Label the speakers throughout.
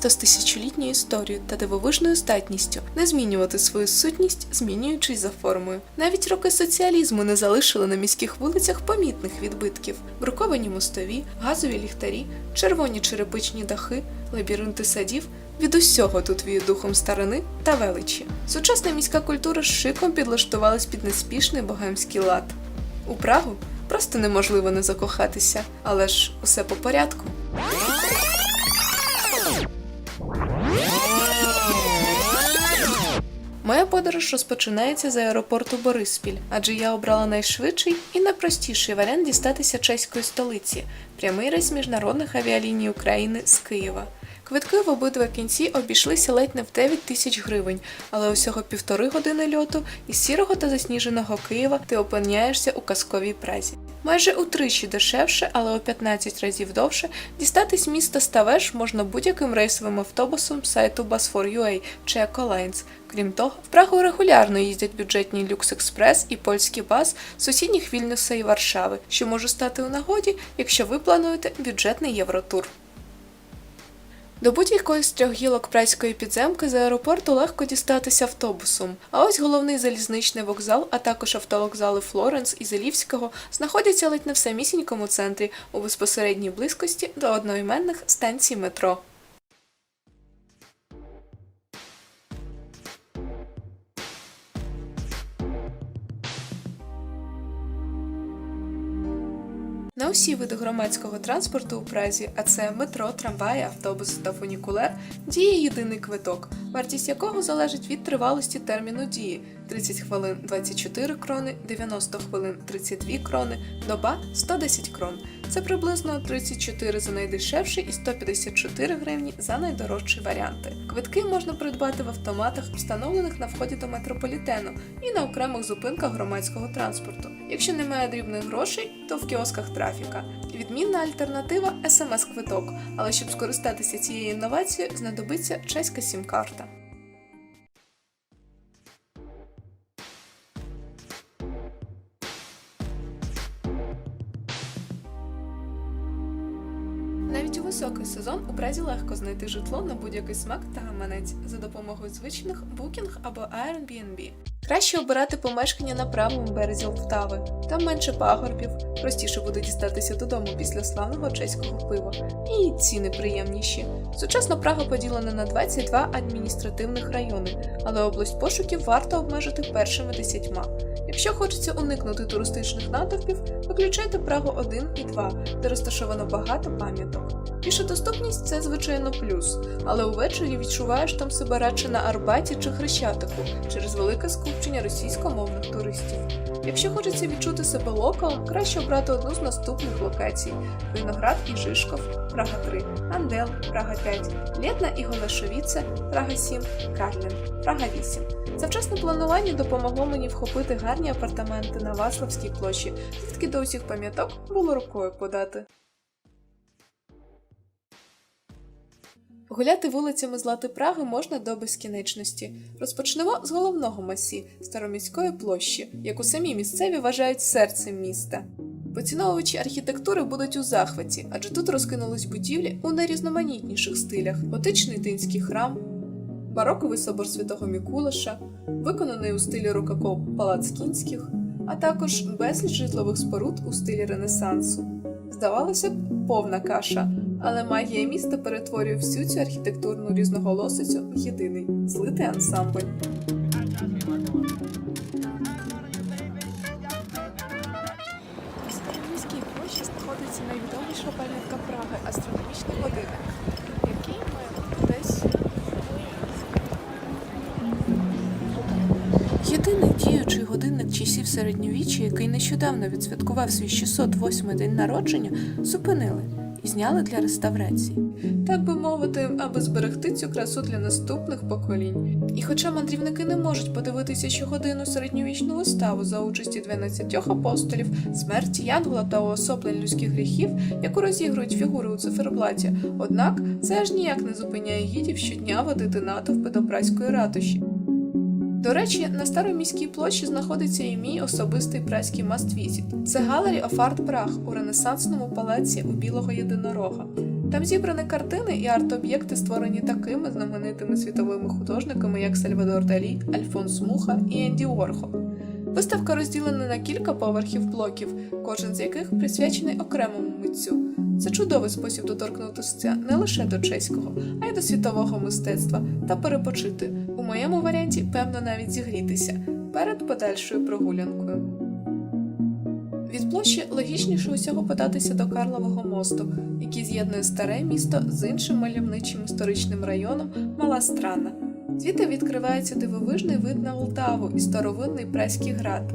Speaker 1: місто з тисячолітньою історією та дивовижною здатністю не змінювати свою сутність, змінюючись за формою. Навіть роки соціалізму не залишили на міських вулицях помітних відбитків: бруковані мостові, газові ліхтарі, червоні черепичні дахи, лабіринти садів. Від усього тут віє духом старини та величі. Сучасна міська культура шиком підлаштувалась під неспішний богемський лад. У Прагу просто неможливо не закохатися, але ж усе по порядку. Моя подорож розпочинається з аеропорту Бориспіль, адже я обрала найшвидший і найпростіший варіант дістатися чеської столиці прямий рейс міжнародних авіаліній України з Києва. Квитки в обидва кінці обійшлися ледь не в 9 тисяч гривень, але усього півтори години льоту із сірого та засніженого Києва ти опиняєшся у казковій празі. Майже утричі дешевше, але о 15 разів довше дістатись міста Ставеш можна будь-яким рейсовим автобусом сайту Bus4UA чи Ecolines. Крім того, в Прагу регулярно їздять бюджетні Люкс Експрес і польський бас сусідніх Вільнюса і Варшави, що може стати у нагоді, якщо ви плануєте бюджетний євротур. До будь-якої з трьох гілок прайської підземки з аеропорту легко дістатися автобусом. А ось головний залізничний вокзал, а також автовокзали Флоренс і Зелівського знаходяться ледь не в самісінькому центрі у безпосередній близькості до одноіменних станцій метро. На усі види громадського транспорту у Празі, а це метро, трамваї, автобуси та фунікулер, діє єдиний квиток, вартість якого залежить від тривалості терміну дії 30 хвилин 24 крони, 90 хвилин 32 крони, доба 110 крон. Це приблизно 34 за найдешевший і 154 гривні за найдорожчі варіанти. Квитки можна придбати в автоматах, встановлених на вході до метрополітену і на окремих зупинках громадського транспорту. Якщо немає дрібних грошей, то в кіосках трафіка. Відмінна альтернатива смс-квиток, але щоб скористатися цією інновацією, знадобиться чеська сім-карта. Празі легко знайти житло на будь-який смак та гаманець за допомогою звичних Booking або Airbnb. Краще обирати помешкання на правому березі Лтави. Там менше пагорбів, простіше буде дістатися додому після славного чеського пива. І ціни приємніші. Сучасна Прага поділена на 22 адміністративних райони, але область пошуків варто обмежити першими десятьма. Якщо хочеться уникнути туристичних натовпів, виключайте Прагу 1 і 2, де розташовано багато пам'яток. Піша доступність це звичайно плюс, але увечері відчуваєш там себе радше на Арбаті чи Хрещатику через велике скупчення російськомовних туристів. Якщо хочеться відчути себе локалом, краще обрати одну з наступних локацій: Виноград і Жишков, Прага 3, Андел, Прага 5, Лєтна і Голешовіце, Прага 7, Карлін, Прага 8. Завчасне планування допомогло мені вхопити гарні апартаменти на Ваславській площі, звідки до усіх пам'яток було рукою подати. Гуляти вулицями Злати Праги можна до безкінечності. Розпочнемо з головного масі староміської площі, яку самі місцеві вважають серцем міста. Поціновувачі архітектури будуть у захваті, адже тут розкинулись будівлі у найрізноманітніших стилях: готичний тинський храм, бароковий собор святого Мікулаша, виконаний у стилі рококо палац кінських, а також безліч житлових споруд у стилі Ренесансу. Здавалося б, повна каша, але магія міста перетворює всю цю архітектурну різноголосицю в єдиний злитий ансамбль. В Староміській площі знаходиться найвідоміша пам'ятка Праги астрономічний годинник, який бути десь Єдиний діючий годинник часів середньовіччя, який нещодавно відсвяткував свій 608 день народження, зупинили і зняли для реставрації. Так би мовити, аби зберегти цю красу для наступних поколінь. І хоча мандрівники не можуть подивитися щогодинну середньовічну виставу за участі 12 апостолів, смерті Янгола та уособлень людських гріхів, яку розігрують фігури у циферблаті, однак це аж ніяк не зупиняє гідів щодня водити натовпи до праської ратуші. До речі, на староміській площі знаходиться і мій особистий праський маст-візит. Це of Art Prague у ренесансному палаці у білого єдинорога. Там зібрані картини і арт-об'єкти, створені такими знаменитими світовими художниками, як Сальвадор Далі, Альфонс Муха і Енді Уорхол. Виставка розділена на кілька поверхів блоків, кожен з яких присвячений окремому митцю. Це чудовий спосіб доторкнутися не лише до чеського, а й до світового мистецтва та перепочити. Моєму варіанті, певно, навіть зігрітися перед подальшою прогулянкою. Від площі логічніше усього податися до Карлового мосту, який з'єднує старе місто з іншим мальовничим історичним районом Мала Страна. Звідти відкривається дивовижний вид на Лтаву і старовинний Преський град.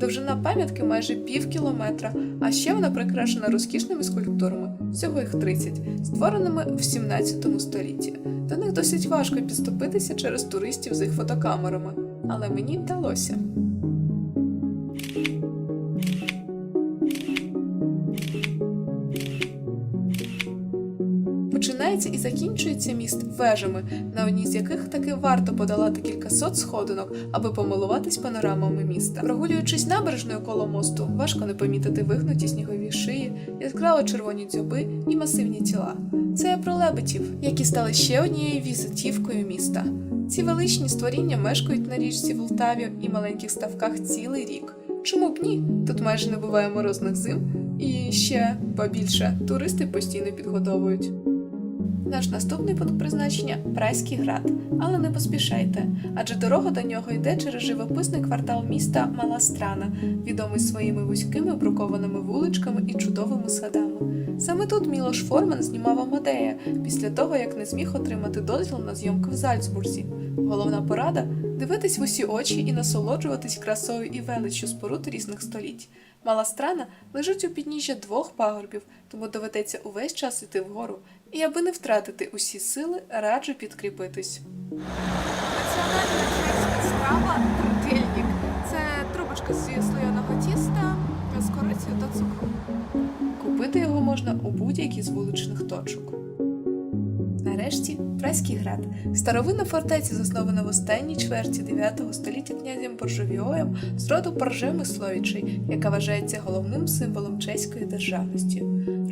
Speaker 1: Довжина пам'ятки майже пів кілометра, а ще вона прикрашена розкішними скульптурами, всього їх 30, створеними в 17 столітті. До них досить важко підступитися через туристів з їх фотокамерами, але мені вдалося. Починається і закінчується міст вежами, на одній з яких таки варто подолати кількасот сходинок, аби помилуватись панорамами міста. Прогулюючись набережною коло мосту, важко не помітити вигнуті снігові шиї, яскраво червоні дзьоби і масивні тіла. Це про лебедів, які стали ще однією візитівкою міста. Ці величні створіння мешкають на річці Волтаві і маленьких ставках цілий рік. Чому б ні? Тут майже не буває морозних зим, і ще побільше туристи постійно підгодовують. Наш наступний пункт призначення Прайський град, але не поспішайте, адже дорога до нього йде через живописний квартал міста Мала Страна, відомий своїми вузькими брукованими вуличками і чудовими садами. Саме тут Мілош Форман знімав Амадея після того, як не зміг отримати дозвіл на зйомки в Зальцбурзі. Головна порада дивитись в усі очі і насолоджуватись красою і величчю споруд різних століть. Мала страна лежить у підніжжя двох пагорбів, тому доведеться увесь час іти вгору. І аби не втратити усі сили, раджу підкріпитись.
Speaker 2: Національна чеська страва трудильник. Це трубочка зі слоєного тіста з корицею та цукром.
Speaker 1: Купити його можна у будь-якій з вуличних точок. Нарешті Праський град. Старовинна фортеця, заснована в останній чверті 9 століття князем Боржовіоєм з роду Поржеми-Словічей, яка вважається головним символом чеської державності.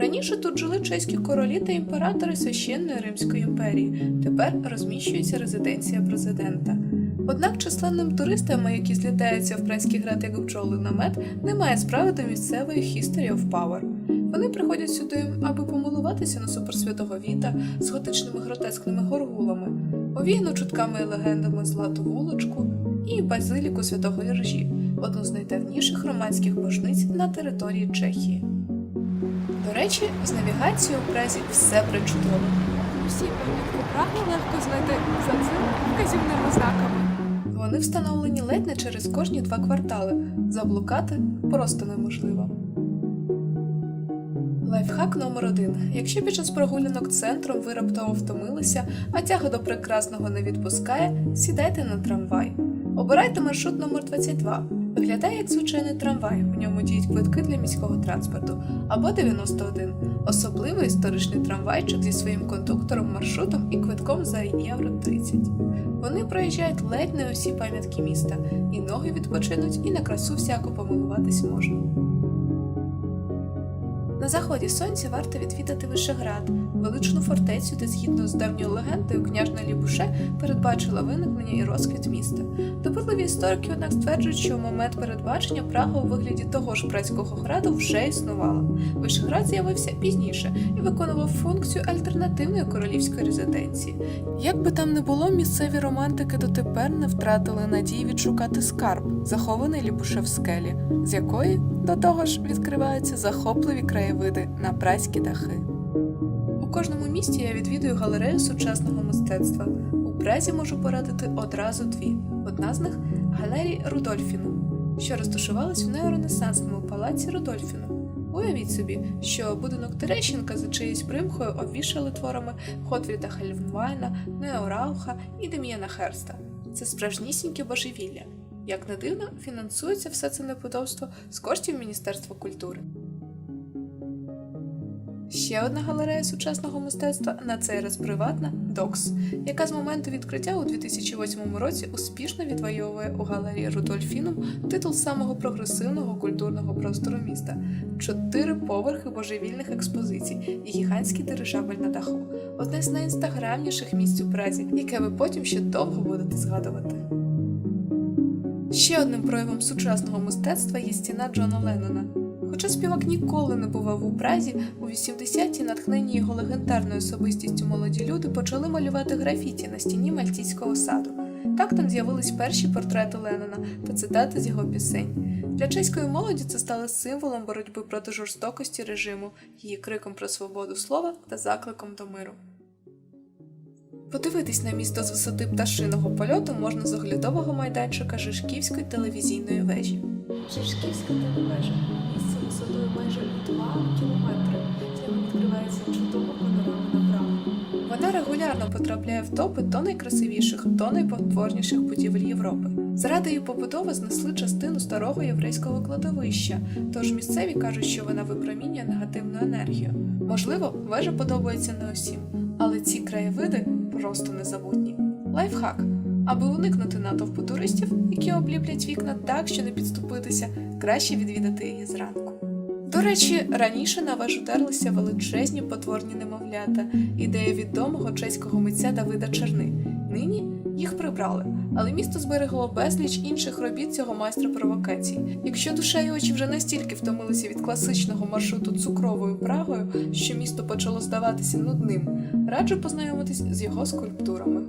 Speaker 1: Раніше тут жили чеські королі та імператори священної Римської імперії. Тепер розміщується резиденція президента. Однак численним туристам, які злітаються в Праський град як бджоли на мед, немає справи до місцевої History of Power. Вони приходять сюди, аби помилуватися на суперсвятого Віта з готичними гротескними горгулами, овіяну чутками і легендами злату вулочку і базиліку святого Іржі, одну з найдавніших романських божниць на території Чехії. До речі, з навігацією у Празі все причудово.
Speaker 2: Усі пам'ятки Праги легко знайти за цими вказівними знаками.
Speaker 1: Вони встановлені ледь не через кожні два квартали. Заблукати просто неможливо. Лайфхак номер один. Якщо під час прогулянок центром ви раптово втомилися, а тяга до прекрасного не відпускає, сідайте на трамвай. Обирайте маршрут номер 22. Виглядає як звичайний трамвай, у ньому діють квитки для міського транспорту, або 91, особливий історичний трамвайчик зі своїм кондуктором, маршрутом і квитком за євро 30. Вони проїжджають ледь не усі пам'ятки міста, і ноги відпочинуть, і на красу всяко помилуватись можна. На заході сонця варто відвідати Вишеград, величну фортецю, де згідно з давньою легендою княжна Лібуше передбачила виникнення і розквіт міста. Допитливі історики, однак, стверджують, що в момент передбачення Прага у вигляді того ж працького граду вже існувала. Вишеград з'явився пізніше і виконував функцію альтернативної королівської резиденції. Як би там не було, місцеві романтики дотепер не втратили надії відшукати скарб, захований Лібуше в скелі, з якої до того ж відкриваються захопливі краєвиди на працькі дахи. Кожному місті я відвідую галерею сучасного мистецтва. У Празі можу порадити одразу дві. Одна з них галерія Рудольфіну, що розташувалась в неоренесансному палаці Рудольфіну. Уявіть собі, що будинок Терещенка за чиєюсь примхою обвішали творами Хотфріда Хельвенвайна, Нео Рауха і Дем'яна Херста. Це справжнісіньке божевілля. Як не дивно, фінансується все це неподобство з коштів Міністерства культури. Ще одна галерея сучасного мистецтва, на цей раз приватна Докс, яка з моменту відкриття у 2008 році успішно відвоює у галерії Рудольфінум титул самого прогресивного культурного простору міста, чотири поверхи божевільних експозицій і гігантський дирижабель на даху. Одне з найінстаграмніших місць у Празі, яке ви потім ще довго будете згадувати. Ще одним проявом сучасного мистецтва є стіна Джона Леннона. Хоча співак ніколи не бував у Празі, у 80-ті, натхнені його легендарною особистістю молоді люди почали малювати графіті на стіні Мальтійського саду. Так там з'явились перші портрети Леннона та цитати з його пісень. Для чеської молоді це стало символом боротьби проти жорстокості режиму, її криком про свободу слова та закликом до миру. Подивитись на місто з висоти пташиного польоту можна з оглядового майданчика Жишківської телевізійної вежі. Жишківська телевежа майже 2 кілометри. З нього відкривається чудова панорама направо. Вона регулярно потрапляє в топи то найкрасивіших, то найпотворніших будівель Європи. Заради її побудови знесли частину старого єврейського кладовища, тож місцеві кажуть, що вона випромінює негативну енергію. Можливо, вежа подобається не усім, але ці краєвиди просто незабутні. Лайфхак. Аби уникнути натовпу туристів, які обліплять вікна так, що не підступитися, краще відвідати її зранку. До речі, раніше на вежу терлися величезні потворні немовлята, ідея відомого чеського митця Давида Черни. Нині їх прибрали, але місто зберегло безліч інших робіт цього майстра провокацій. Якщо душа і очі вже настільки втомилися від класичного маршруту цукровою Прагою, що місто почало здаватися нудним, раджу познайомитись з його скульптурами.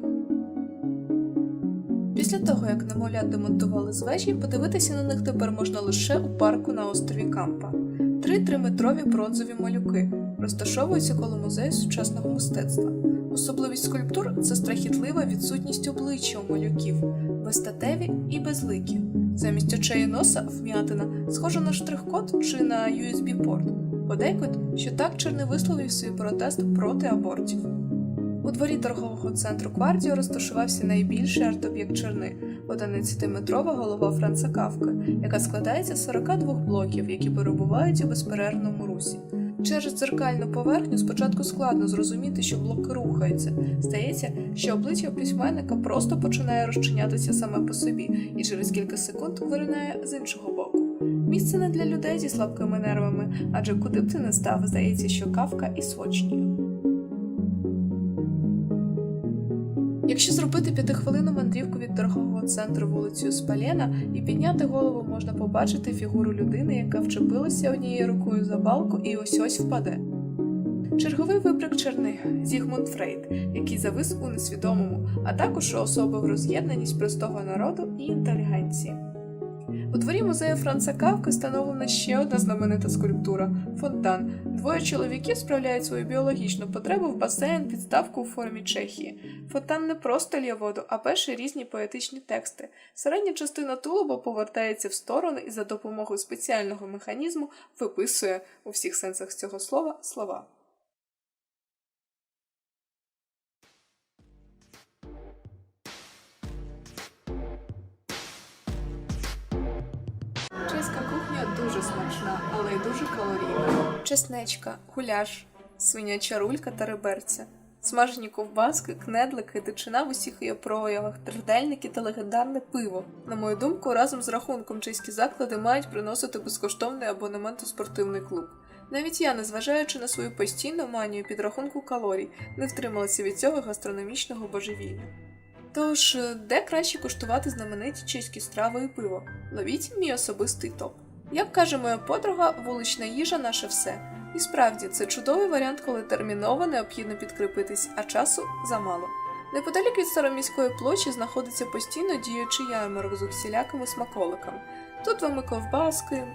Speaker 1: Після того, як немовлят демонтували з вежі, подивитися на них тепер можна лише у парку на острові Кампа. Три триметрові бронзові малюки розташовуються коло музею сучасного мистецтва. Особливість скульптур це страхітлива відсутність обличчя у малюків, безстатеві і безликі. Замість очей і носа вм'ятина схожа на штрих-код чи на USB-порт. Подейкують, що так Черни висловив свій протест проти абортів. У дворі торгового центру Квардіо розташувався найбільший арт-об'єкт Черни 11-метрова голова Франца Кавки, яка складається з 42 блоків, які перебувають у безперервному русі. Через дзеркальну поверхню спочатку складно зрозуміти, що блоки рухаються. Здається, що обличчя письменника просто починає розчинятися саме по собі і через кілька секунд виринає з іншого боку. Місце не для людей зі слабкими нервами, адже куди б ти не став, здається, що кавка і свочнію. Якщо зробити п'ятихвилинну мандрівку від торгового центру вулицею Спалєна і підняти голову, можна побачити фігуру людини, яка вчепилася однією рукою за балку і ось ось впаде. Черговий вибрик черних Зігмунд Фрейд, який завис у несвідомому, а також особи в роз'єднаність простого народу і інтелігенції. У дворі музею Франца Кавки встановлена ще одна знаменита скульптура фонтан. Двоє чоловіків справляють свою біологічну потребу в басейн підставку у формі Чехії. Фонтан не просто лє воду, а пише різні поетичні тексти. Середня частина тулуба повертається в сторону і за допомогою спеціального механізму виписує у всіх сенсах цього слова слова. Чеська кухня дуже смачна, але й дуже калорійна. Чеснечка, гуляш, свиняча рулька та реберця. Смажені ковбаски, кнедлики, дичина в усіх її проявах, тридельники та легендарне пиво. На мою думку, разом з рахунком чеські заклади мають приносити безкоштовний абонемент у спортивний клуб. Навіть я, незважаючи на свою постійну манію підрахунку калорій, не втрималася від цього гастрономічного божевілля. Тож, де краще куштувати знамениті чеські страви і пиво? Ловіть мій особистий топ. Як каже моя подруга, вулична їжа наше все. І справді це чудовий варіант, коли терміново необхідно підкріпитись, а часу замало. Неподалік від староміської площі знаходиться постійно діючий ярмарок з усілякими смаколиками. Тут вам і ковбаски,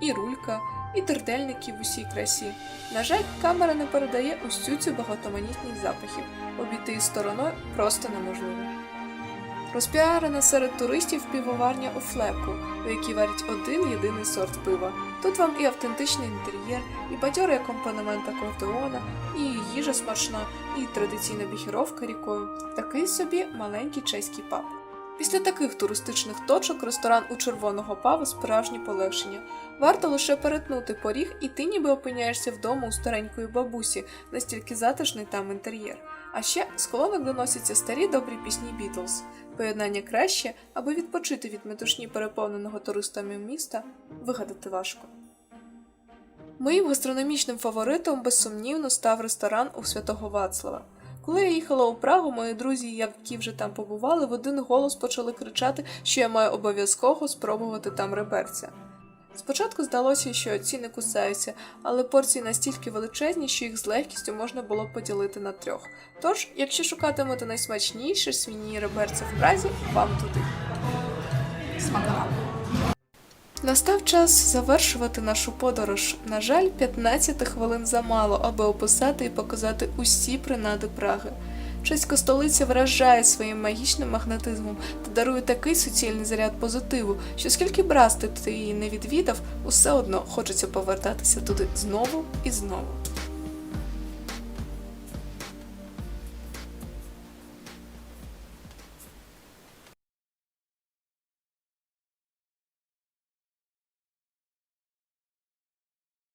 Speaker 1: і рулька, і тердельники в усій красі. На жаль, камера не передає усю цю багатоманітність запахів. Обійти стороною просто неможливо. Розпіарена серед туристів півоварня у флеку, у якій варять один єдиний сорт пива. Тут вам і автентичний інтер'єр, і бадьорий акомпанемент акордеона, і їжа смачна, і традиційна біхіровка рікою. Такий собі маленький чеський паб. Після таких туристичних точок ресторан у червоного пава справжнє полегшення. Варто лише перетнути поріг, і ти ніби опиняєшся вдома у старенької бабусі, настільки затишний там інтер'єр. А ще з колонок доносяться старі добрі пісні Бітлз. Поєднання краще, аби відпочити від метушні переповненого туристами міста, вигадати важко. Моїм гастрономічним фаворитом безсумнівно став ресторан у Святого Вацлава. Коли я їхала у Прагу, мої друзі, які вже там побували, в один голос почали кричати, що я маю обов'язково спробувати там реберця. Спочатку здалося, що ціни кусаються, але порції настільки величезні, що їх з легкістю можна було поділити на трьох. Тож, якщо шукатимете найсмачніші свині реберця в Празі, вам туди.
Speaker 2: Смакота.
Speaker 1: Настав час завершувати нашу подорож. На жаль, 15 хвилин замало, аби описати і показати усі принади Праги. Чеська столиця вражає своїм магічним магнетизмом та дарує такий суцільний заряд позитиву, що скільки б раз ти її не відвідав, усе одно хочеться повертатися туди знову і знову.